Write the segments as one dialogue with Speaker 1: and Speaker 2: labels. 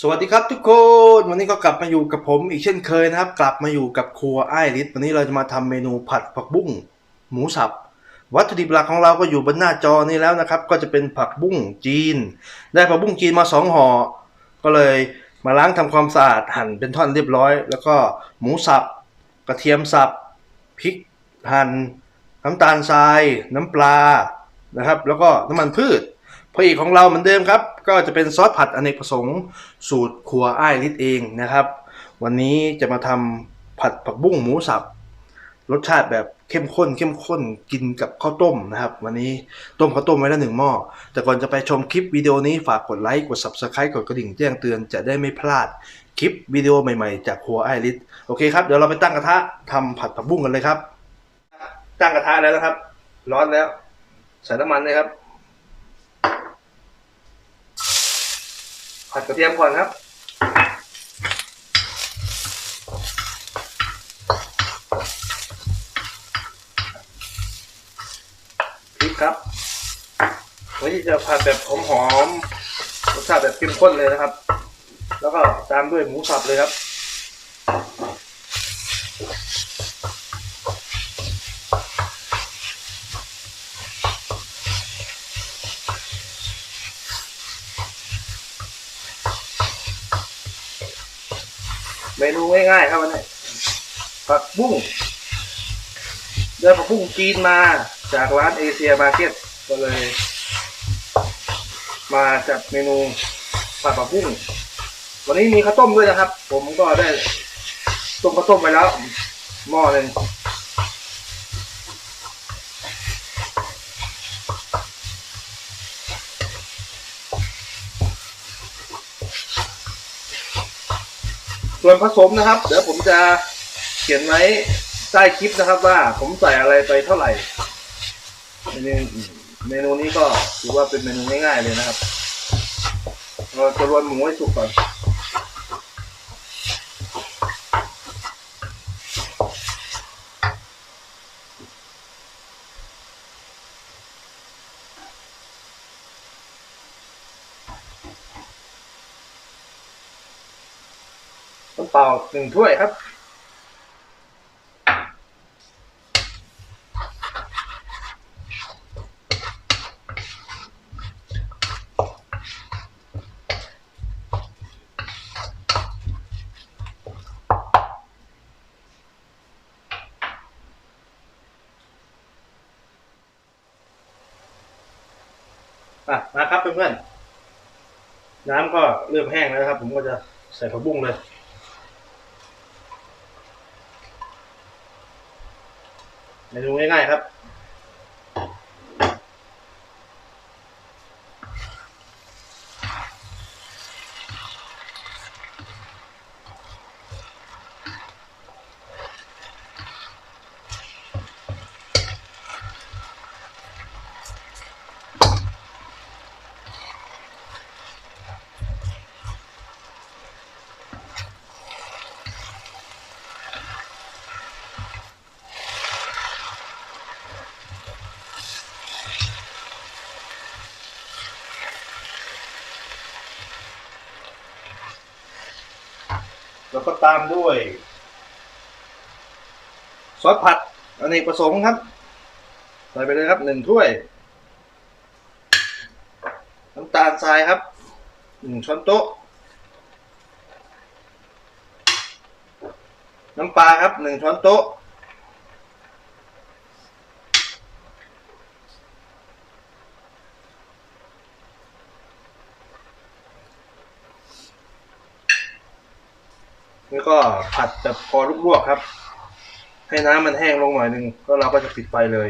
Speaker 1: สวัสดีครับทุกคนวันนี้ก็กลับมาอยู่กับผมอีกเช่นเคยนะครับ กลับมาอยู่กับครัวไอ้ายลิศวันนี้เราจะมาทำเมนูผัดผักบุ้งหมูสับ วัตถุดิบหลักของเราก็อยู่บนหน้าจอนี้แล้วนะครับ ก็จะเป็นผักบุ้งจีน ได้ผักบุ้งจีนมาสองห่อก็เลยมาล้างทำความสะอาดหั่นเป็นท่อนเรียบร้อย แล้วก็หมูสับ กระเทียมสับพริกหั่นน้ำตาลทราย น้ำปลานะครับ แล้วก็น้ำมันพืช พระเอกของเราเหมือนเดิมครับ ก็จะเป็นซอสผัดอเนกประสงค์ สูตรครัวอ้ายลิศเองนะครับ วันนี้จะมาทำผัดผักบุ้งหมูสับ รสชาติแบบเข้มข้น เข้มข้นกินกับข้าวต้มนะครับ วันนี้ต้มข้าวต้มไว้แล้วหนึ่งหม้อแต่ก่อนจะไปชมคลิปวิดีโอนี้ฝากกดไลค์กด subscribe กดกระดิ่งแจ้งเตือนจะได้ไม่พลาดคลิปวิดีโอใหม่ๆ จากครัวไอ้ายลิศโอเคครับเดี๋ยวเราไปตั้งกระทะทำผัดผักบุ้งกันเลยครับ ตั้งกระทะแล้วนะครับ ร้อนแล้วใส่น้ำมันเลยครับ ผัด กระเทียมก่อนครับ พริกครับ วันนี้จะผัดแบบหอมๆ รสชาติแบบเข้มข้นเลยนะครับ แล้วก็ตามด้วยหมูสับเลยครับ มนูง่ายๆครับวันนี้ผักบุ้งเดินผักบุ้งจีนมาจากร้านเอเชียมาร์เก็ตก็เลย มาจัดเมนูผัดผักบุ้งวันนี้มีข้าวต้มด้วยนะครับ ผมก็ได้ต้มข้าวต้มไปแล้วหม้อหนึ่ง ส่วนผสมนะครับ เดี๋ยวผมจะเขียนไว้ใต้คลิปนะครับ ว่าผมใส่อะไรไปเท่าไหร่เมนูเมนูนี้ก็ถือว่าเป็นเมนูง่ายๆเลยนะครับเราจะรวนหมูให้สุกก่อน เปล่าหนึ่งถ้วยครับ อะมาครับเพื่อนๆน้ำก็เริ่มแห้งแล้วนะครับ ผมก็จะใส่ผักบุ้งเลย เมนูง่ายๆครับ แล้วก็ตามด้วย ซอสผัดอันนี้ผสมครับ ใส่ไปเลยครับหนึ่งถ้วย น้ำตาลทรายครับหนึ่งช้อนโต๊ะ น้ำปลาครับหนึ่งช้อนโต๊ะ แล้วก็ผัดแบบพอลวกๆครับ ให้น้ำมันแห้งลงหน่อยหนึ่งก็เราก็จะปิดไฟเลย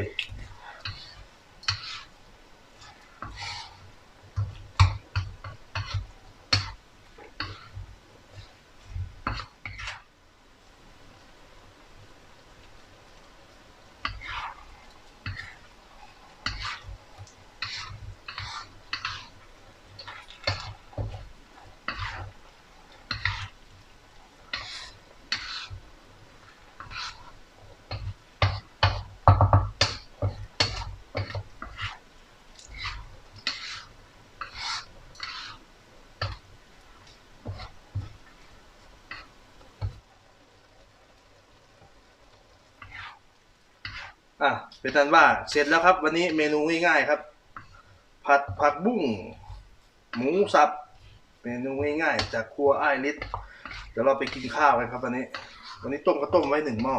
Speaker 1: อะเป็นทันว่าเสร็จแล้วครับ วันนี้เมนูง่ายๆครับ ผัดผักบุ้งหมูสับเมนูง่ายๆ จากครัวไอริสเดี๋ยวเราไปกินข้าวกันครับวันนี้ วันนี้ต้มก็ต้มไว้หนึ่งหม้อ